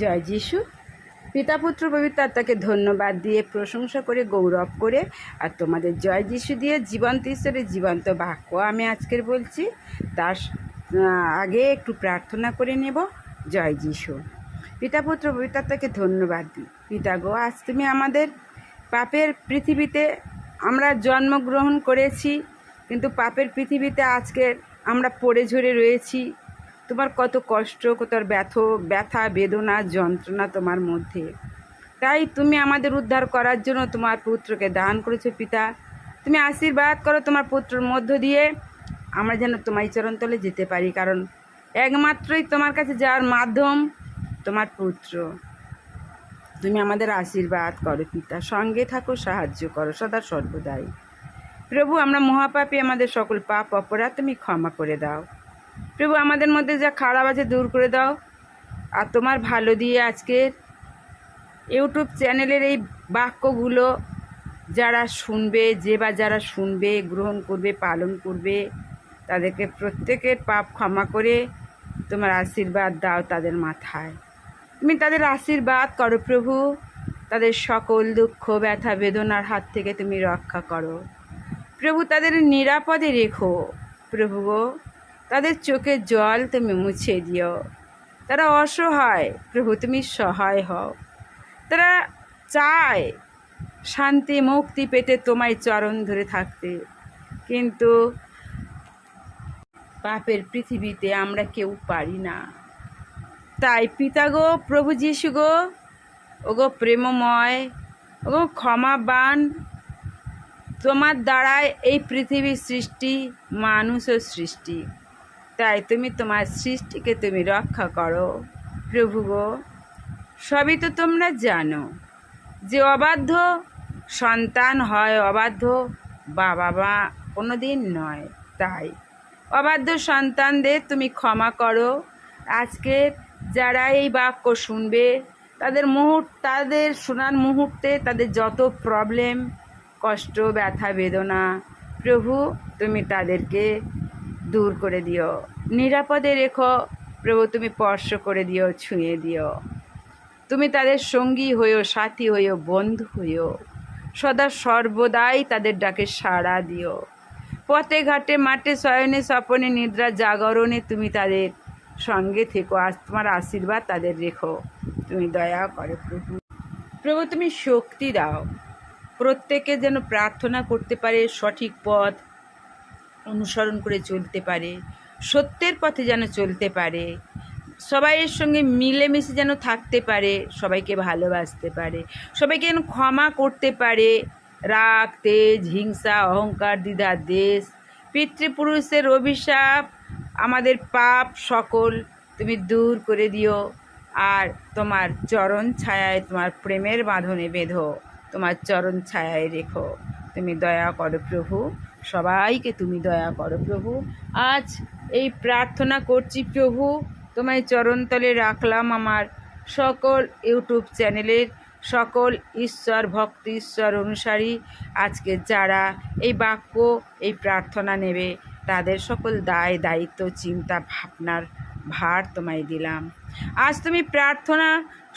জয় যিশু। পিতা, পুত্র, পবিত্র আত্মাকে ধন্যবাদ দিয়ে, প্রশংসা করে, গৌরব করে আর তোমাদের জয় যিশু দিয়ে জীবন্ত ঈশ্বরের জীবন্ত বাক্য আমি আজকের বলছি। তার আগে একটু প্রার্থনা করে নেব, জয় যিশু। পিতা, পুত্র, পবিত্র আত্মাকে ধন্যবাদ। দিই পিতা গো, আজ তুমি আমাদের পাপের পৃথিবীতে আমরা জন্মগ্রহণ করেছি, কিন্তু পাপের পৃথিবীতে আজকে আমরা পড়ে ঝরে রয়েছি। তোমার কত কষ্ট, কত ব্যথ, ব্যথা, বেদনা, যন্ত্রণা তোমার মধ্যে। তাই তুমি আমাদের উদ্ধার করার জন্য তোমার পুত্রকে দান করেছ পিতা। তুমি আশীর্বাদ করো তোমার পুত্রর মধ্য দিয়ে। আমরা যেন তোমার চরণতলে যেতে পারি, কারণ একমাত্রই তোমার কাছে যাওয়ার মাধ্যম তোমার পুত্র। তুমি আমাদের আশীর্বাদ করো পিতা, সঙ্গে থাকো, সাহায্য করো, সদা সর্বদাই। প্রভু, আমরা মহাপাপী, আমাদের সকল পাপ, অপরাধ তুমি ক্ষমা করে দাও। প্রভু, আমাদের মধ্যে যা খারাপ আছে দূর করে দাও। আর তোমার ভালো দিয়ে আজকের ইউটিউব চ্যানেলের এই বাক্যগুলো যারা শুনবে, যে বা যারা শুনবে, গ্রহণ করবে, পালন করবে, তাদেরকে প্রত্যেকের পাপ ক্ষমা করে তোমার আশীর্বাদ দাও তাদের মাথায়। তুমি তাদের আশীর্বাদ করো প্রভু। তাদের সকল দুঃখ, ব্যথা, বেদনার হাত থেকে তুমি রক্ষা করো। প্রভু, তাদের নিরাপদে রেখো। প্রভু তাদের চোখের জল তুমি মুছে দিও। তারা অসহায়, প্রভু তুমি সহায় হও। তারা চায় শান্তি, মুক্তি পেতে তোমায় চরণ ধরে থাকতে। কিন্তু পাপের পৃথিবীতে আমরা কেউ পারি না। তাই পিতা গো, প্রভু যিশু গো, ওগো প্রেমময় ও ওগো ক্ষমাবান, তোমার দ্বারায় এই পৃথিবীর সৃষ্টি মানুষের সৃষ্টি। তাই তুমি তোমার সৃষ্টিকে তুমি রক্ষা করো। প্রভু গো, সবই তো তোমরা জানো যে অবাধ্য সন্তান হয়, অবাধ্য বাবা মা কোনো দিন নয়। তাই অবাধ্য সন্তানদের তুমি ক্ষমা করো। আজকে যারা এই বাক্য শুনবে, তাদের মুহূর্ত, তাদের শোনার মুহূর্তে তাদের যত প্রবলেম কষ্ট, ব্যথা, বেদনা, প্রভু তুমি তাদেরকে দূর করে দিও। নিরাপদে রেখো, প্রভু, তুমি স্পর্শ করে দিও, ছুঁয়ে দিও। তুমি তাদের সঙ্গী হইও, সাথী হইও, বন্ধু হইও। সদা সর্বদাই তাদের ডাকে সাড়া দিও। পথে ঘাটে, মাঠে, শয়নে, স্বপনে, নিদ্রা জাগরণে তুমি তাদের সঙ্গে থেকো। আজ তোমার আশীর্বাদ তাদের রেখো। তুমি দয়া করো, প্রভু। প্রভু, তুমি শক্তি দাও। প্রত্যেকে যেন প্রার্থনা করতে পারে সঠিক পথ অনুসরণ করে চলতে পারে, সত্যের পথে যেন চলতে পারে, সবাইয়ের সঙ্গে মিলেমিশে যেন থাকতে পারে, সবাইকে ভালোবাসতে পারে, সবাইকে যেন ক্ষমা করতে পারে। রাগ, তেজ, হিংসা, অহংকার, দ্বিধা, দেশ, পিতৃপুরুষের অভিশাপ, আমাদের পাপ সকল তুমি দূর করে দিও। আর তোমার চরণ ছায়ায় তোমার প্রেমের বাঁধনে বেঁধো, তোমার চরণ ছায়ায় রেখো। তুমি দয়া করো প্রভু সবাইকে তুমি দয়া করো প্রভু। আজ এই প্রার্থনা করছি প্রভু, তোমায় চরণতলে রাখলাম আমার সকল ইউটিউব চ্যানেলের সকল ঈশ্বর, ভক্ত ঈশ্বর অনুসারী। আজকে যারা এই বাক্য, এই প্রার্থনা নেবে, তাদের সকল দায়, দায়িত্ব, চিন্তা, ভাবনার ভার তোমায় দিলাম। আজ তুমি প্রার্থনা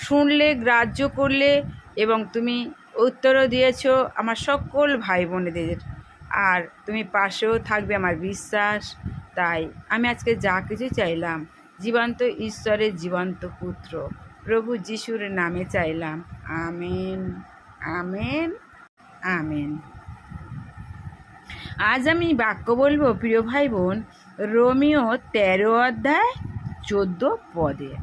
শুনলে, গ্রাহ্য করলে এবং তুমি উত্তরও দিয়েছ আমার সকল ভাই বোনেদের আর তুমি পাশেও থাকবে আমার বিশ্বাস। তাই আমি আজকে যা কিছু চাইলাম, জীবন্ত ঈশ্বরের জীবন্ত পুত্র, প্রভু যিশুর নামে চাইলাম। Amen amen amen. আজ আমি বাক্য বলব, প্রিয় ভাই বোন রোমিও তেরো অধ্যায় চোদ্দ পদে।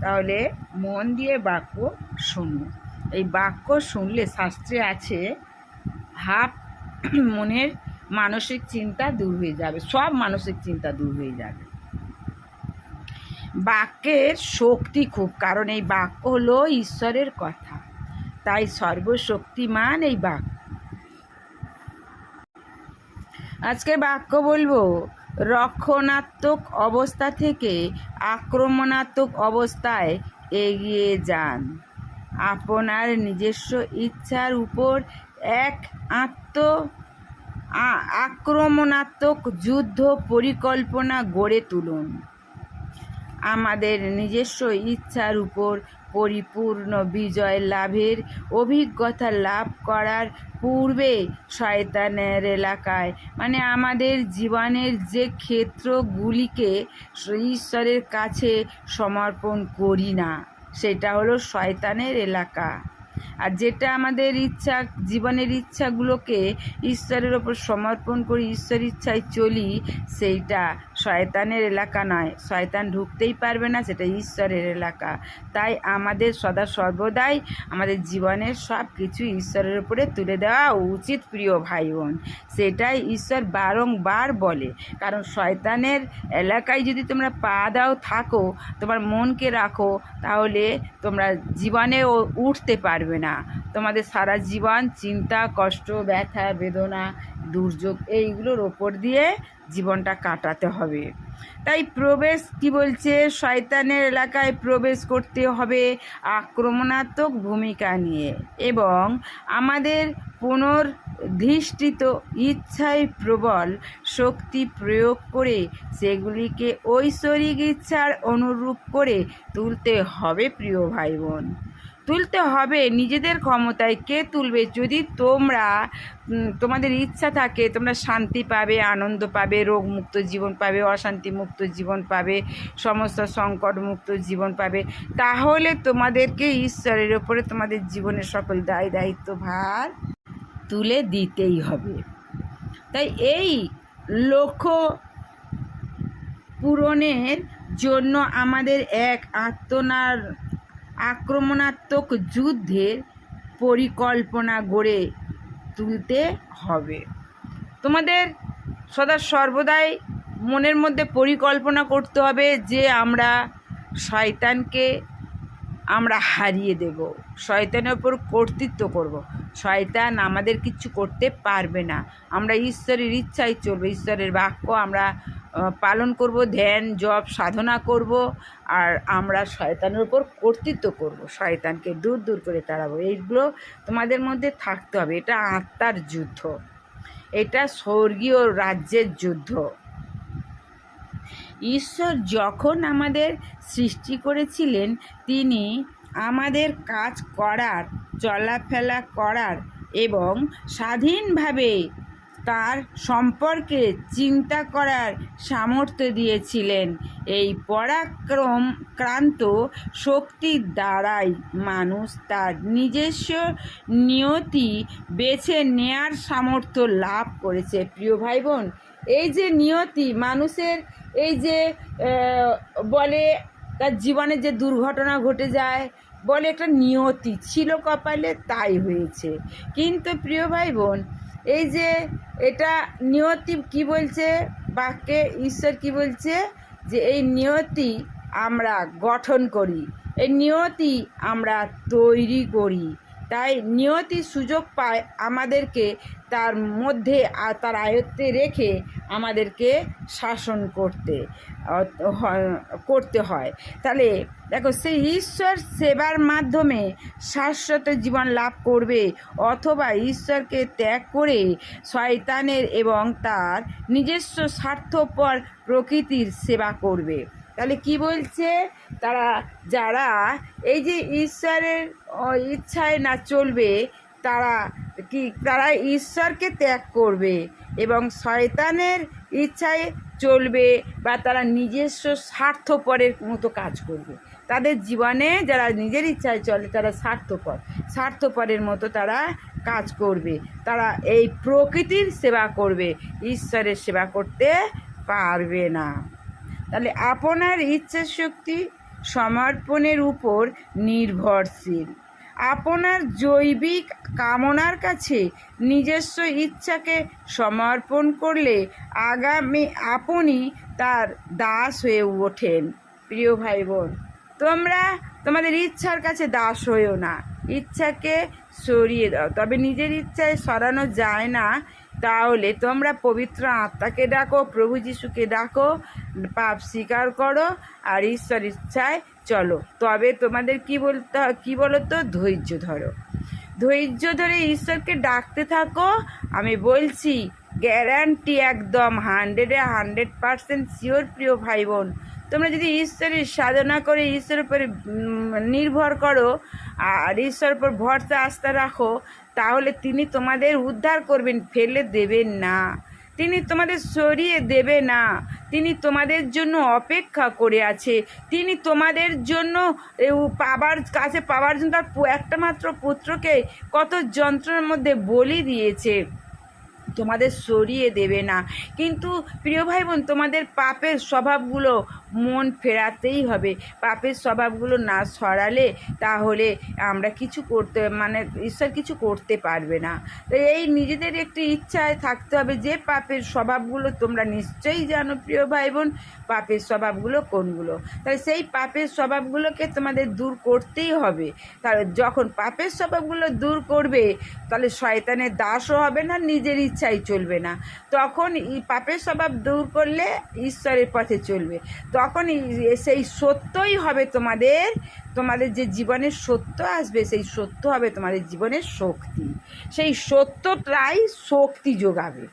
তাহলে মন দিয়ে বাক্য শুনুন এই বাক্য শুনলে শাস্ত্রে আছে হাফ মনের মানসিক চিন্তা দূর হয়ে যাবে, সব মানসিক চিন্তা দূর হয়ে যাবে। বাক্যের শক্তি খুব, কারণ এই বাক্য হলো ঈশ্বরের কথা, তাই সর্বশক্তিমান এই বাক্য। আজকে বাক্য বলব, রক্ষণাত্মক অবস্থা থেকে আক্রমণাত্মক অবস্থায় এগিয়ে যান। আপনার নিজস্ব ইচ্ছার উপর এক আত্ম আক্রমণাত্মক যুদ্ধ পরিকল্পনা গড়ে তুলুন। আমাদের নিজস্ব ইচ্ছার উপর পরিপূর্ণ বিজয় লাভের অভিজ্ঞতা লাভ করার পূর্বে শয়তানের এলাকায় মানে আমাদের জীবনের যে ক্ষেত্রগুলিকে ঈশ্বরের কাছে সমর্পণ করি না, সেটা হলো শয়তানের এলাকা। আর যেটা আমাদের ইচ্ছা, জীবনের ইচ্ছাগুলোকে ঈশ্বরের ওপর সমর্পণ করি ঈশ্বর ইচ্ছায় চলি, সেইটা শয়তানের এলাকা নয়। শয়তান ঢুকতেই পারবে না, সেটা ঈশ্বরের এলাকা। তাই আমাদের সদা সর্বদাই আমাদের জীবনের সব কিছু ঈশ্বরের উপরে তুলে দেওয়া উচিত, প্রিয় ভাই বোন সেটাই ঈশ্বর বারংবার বলে। কারণ শয়তানের এলাকায় যদি তোমরা পা দাও, থাকো, তোমার মনকে রাখো, তাহলে তোমরা জীবনেও উঠতে পারবে না। তোমাদের সারা জীবন চিন্তা, কষ্ট, ব্যথা, বেদনা, দুর্যোগ এইগুলোর ওপর দিয়ে জীবনটা কাটাতে হবে। তাই প্রবেশ, কি বলছে, শয়তানের এলাকায় প্রবেশ করতে হবে আক্রমণাত্মক ভূমিকা নিয়ে এবং আমাদের পুনর্ধিষ্ঠিত ইচ্ছায় প্রবল শক্তি প্রয়োগ করে সেগুলিকে ঐশ্বরিক ইচ্ছার অনুরূপ করে তুলতে হবে, প্রিয় ভাই বোন তুলতে হবে নিজেদের ক্ষমতায় কে তুলবে? যদি তোমরা তোমাদের ইচ্ছা থাকে, তোমরা শান্তি পাবে, আনন্দ পাবে, রোগমুক্ত জীবন পাবে অশান্তি মুক্ত জীবন পাবে, সমস্ত সংকট মুক্ত জীবন পাবে, তাহলে তোমাদেরকে ঈশ্বরের ওপরে তোমাদের জীবনের সকল দায় দায়িত্ব ভার তুলে দিতেই হবে। তাই এই লক্ষ্য পূরণের জন্য আমাদের এক আত্মনার আক্রমণাত্মক যুদ্ধের পরিকল্পনা গড়ে তুলতে হবে তোমাদের সদা সর্বদাই মনের মধ্যে পরিকল্পনা করতে হবে যে আমরা শয়তানকে আমরা হারিয়ে দেব, শয়তানের ওপর কর্তৃত্ব করব। শয়তান আমাদের কিছু করতে পারবে না আমরা ঈশ্বরের ইচ্ছায় চলবো, ঈশ্বরের বাক্য আমরা পালন করব, ধ্যান, জপ, সাধনা করব, আর আমরা শয়তানের উপর কর্তৃত্ব করব। শয়তানকে দূর দূর করে তাড়াবো। এইগুলো তোমাদের মধ্যে থাকতে হবে। এটা আত্মার যুদ্ধ। এটা স্বর্গীয় রাজ্যের যুদ্ধ। ঈশ্বর যখন আমাদের সৃষ্টি করেছিলেন, তিনি আমাদের কাজ করার, চলাফেরা করার এবং স্বাধীনভাবে তার সম্পর্কে চিন্তা করার সামর্থ্য দিয়েছিলেন। এই পরাক্রম ক্রান্ত শক্তির দ্বারাই মানুষ তার নিজস্ব নিয়তি বেছে নেয়ার সামর্থ্য লাভ করেছে। প্রিয় ভাই বোন এই যে নিয়তি মানুষের, এই যে বলে তার জীবনে যে দুর্ঘটনা ঘটে যায়, বলে একটা নিয়তি ছিল কপালে, তাই হয়েছে। কিন্তু প্রিয় ভাই বোন এই যে এটা নিয়তি কি বলছে? বাক্যে ঈশ্বর কি বলছে? যে এই নিয়তি আমরা গঠন করি। এই নিয়তি আমরা তৈরি করি। তাই নিয়তি সুযোগ পায় আমাদেরকে তার মধ্যে তার আয়ত্তে রেখে আমাদেরকে শাসন করতে করতে হয়। তাহলে দেখো, সেই ঈশ্বর সেবার মাধ্যমে শাশ্বত জীবন লাভ করবে অথবা ঈশ্বরকে ত্যাগ করে শয়তানের এবং তার নিজস্ব স্বার্থপর প্রকৃতির সেবা করবে। তাহলে কি বলছে? তারা, যারা এই যে ঈশ্বরের ইচ্ছায় না চলবে, তারা কি, তারা ঈশ্বরকে ত্যাগ করবে এবং শয়তানের ইচ্ছায় চলবে বা তারা নিজস্ব স্বার্থপরের মতো কাজ করবে। তাদের জীবনে যারা নিজের ইচ্ছায় চলে, তারা স্বার্থপর, স্বার্থপরের মতো তারা কাজ করবে। তারা এই প্রকৃতির সেবা করবে, ঈশ্বরের সেবা করতে পারবে না। তাহলে আপনার ইচ্ছা শক্তি সমর্পণের উপর নির্ভরশীল। আপনার জৈবিক কামনার কাছে নিজস্ব ইচ্ছাকে সমর্পণ করলে আগামী আপনি তার দাস হয়ে ওঠেন। প্রিয় ভাই বোন তোমরা তোমাদের ইচ্ছার কাছে দাস হয়েও না। ইচ্ছাকে সরিয়ে দাও। তবে নিজের ইচ্ছায় সরানো যায় না। তাহলে তোমরা পবিত্র আত্মাকে ডাকো, প্রভু যিশুকে ডাকো, পাপ স্বীকার করো আর ঈশ্বর ইচ্ছায় চলো। তবে তোমাদের কি বলতে কী বলো তো ধৈর্য ধরো। ধৈর্য ধরে ঈশ্বরকে ডাকতে থাকো। আমি বলছি গ্যারান্টি একদম হান্ড্রেডে হান্ড্রেড পারসেন্ট শিওর প্রিয় ভাই বোন। তোমরা যদি ঈশ্বরের সাধনা করে, ঈশ্বরের উপরে নির্ভর করো, আর ঈশ্বরের উপর ভরসা, আস্থা রাখো, তাহলে তিনি তোমাদের উদ্ধার করবেন, ফেলে দেবেন না। তিনি তোমাদের সরিয়ে দেবে না। তিনি তোমাদের জন্য অপেক্ষা করে আছে। তিনি তোমাদের জন্য পাবার কাছে পাওয়ার জন্য তার একটা মাত্র পুত্রকে কত যন্ত্রণার মধ্যে বলি দিয়েছে। তোমাদের সরিয়ে দেবে না। কিন্তু প্রিয় ভাই বোন তোমাদের পাপের স্বভাবগুলো মন ফেরাতেই হবে। পাপের স্বভাবগুলো না সরালে তাহলে আমরা কিছু করতে মানে ঈশ্বর কিছু করতে পারবে না। তো এই নিজেদের একটি ইচ্ছায় থাকতে হবে যে পাপের স্বভাবগুলো তোমরা নিশ্চয়ই জানো প্রিয় ভাই বোন পাপের স্বভাবগুলো কোনগুলো? তাহলে সেই পাপের স্বভাবগুলোকে তোমাদের দূর করতেই হবে। তাহলে যখন পাপের স্বভাবগুলো দূর করবে, তাহলে শয়তানের দাসও হবে না, নিজের ইচ্ছাই চলবে না। তখন পাপের স্বভাব দূর করলে ঈশ্বরের পথে চলবে। তখন সেই সত্যই হবে তোমাদের তোমাদের যে জীবনের সত্য আসবে, সেই সত্য হবে তোমাদের জীবনের শক্তি। সেই সত্যটাই শক্তি যোগাবে।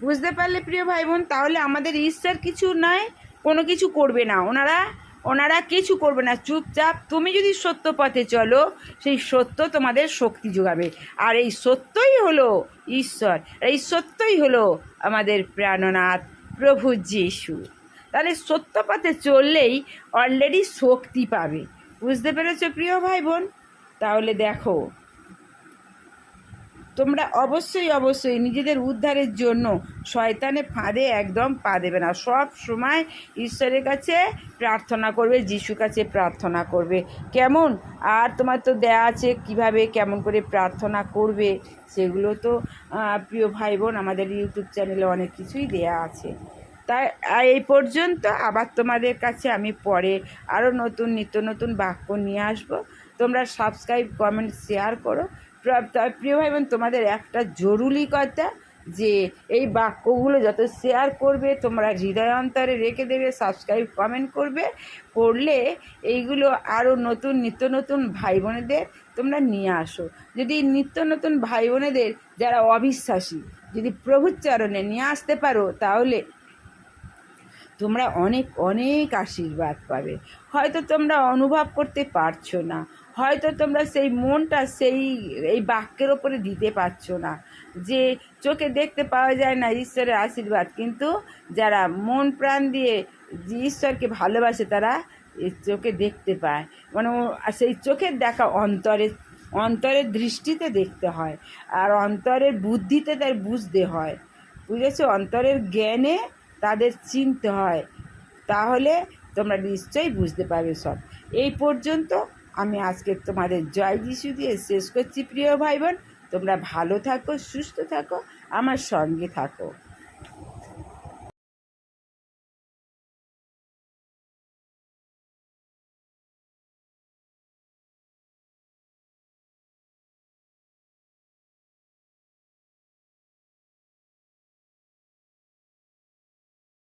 বুঝতে পারলে প্রিয় ভাই বোন তাহলে আমাদের ঈশ্বর কিছু নয়, কোনো কিছু করবে না। ওনারা ওনারা কিছু করবে না, চুপচাপ। তুমি যদি সত্য পথে চলো, সেই সত্য তোমাদের শক্তি যোগাবে। আর এই সত্যই হলো ঈশ্বর, এই সত্যই হলো আমাদের প্রাণনাথ প্রভু যিশু। তাহলে সত্য পথে চললেই অলরেডি শক্তি পাবে। বুঝতে পেরেছ প্রিয় ভাই বোন? তাহলে দেখো তোমরা অবশ্যই অবশ্যই নিজেদের উদ্ধারের জন্য শয়তানে ফাঁদে একদম পা দেবে না। সব সময় ঈশ্বরের কাছে প্রার্থনা করবে, যিশুর কাছে প্রার্থনা করবে। কেমন? আর তোমার তো দেয়া আছে কীভাবে, কেমন করে প্রার্থনা করবে, সেগুলো তো প্রিয় ভাই বোন আমাদের ইউটিউব চ্যানেলে অনেক কিছুই দেয়া আছে। তাই এই পর্যন্ত। আবার তোমাদের কাছে আমি পরে আরও নতুন, নিত্য নতুন বাক্য নিয়ে আসব। তোমরা সাবস্ক্রাইব কমেন্ট শেয়ার করো। প্রিয় ভাই বোন, তোমাদের একটা জরুরি কথা যে এই বাক্যগুলো যত শেয়ার করবে, তোমরা হৃদয় অন্তরে রেখে দেবে সাবস্ক্রাইব কমেন্ট করবে। করলে এইগুলো আরও নতুন, নিত্য নতুন ভাই বোনেদের তোমরা নিয়ে আসো। যদি নিত্য নতুন ভাই বোনেদের যারা অবিশ্বাসী, যদি প্রভুর চরণে নিয়ে আসতে পারো, তাহলে তোমরা অনেক অনেক আশীর্বাদ পাবে। হয়তো তোমরা অনুভব করতে পারছ না। হয়তো তোমরা সেই মনটা সেই, এই বাক্যের ওপরে দিতে পারছ না। যে চোখে দেখতে পাওয়া যায় না ঈশ্বরের আশীর্বাদ, কিন্তু যারা মন প্রাণ দিয়ে যে ঈশ্বরকে ভালোবাসে, তারা চোখে দেখতে পায়। মানে সেই চোখের দেখা অন্তরের অন্তরের দৃষ্টিতে দেখতে হয়, আর অন্তরের বুদ্ধিতে তার বুঝতে হয়। বুঝেছ? অন্তরের জ্ঞানে তাদের চিনতে হয়। তাহলে তোমরা নিশ্চয়ই বুঝতে পারবে সব। এই পর্যন্ত আমি আজকে তোমাদের জয় যিশু দিয়ে শেষ করছি, প্রিয় ভাই বোন। তোমরা ভালো থাকো, সুস্থ থাকো, আমার সঙ্গে থাকো।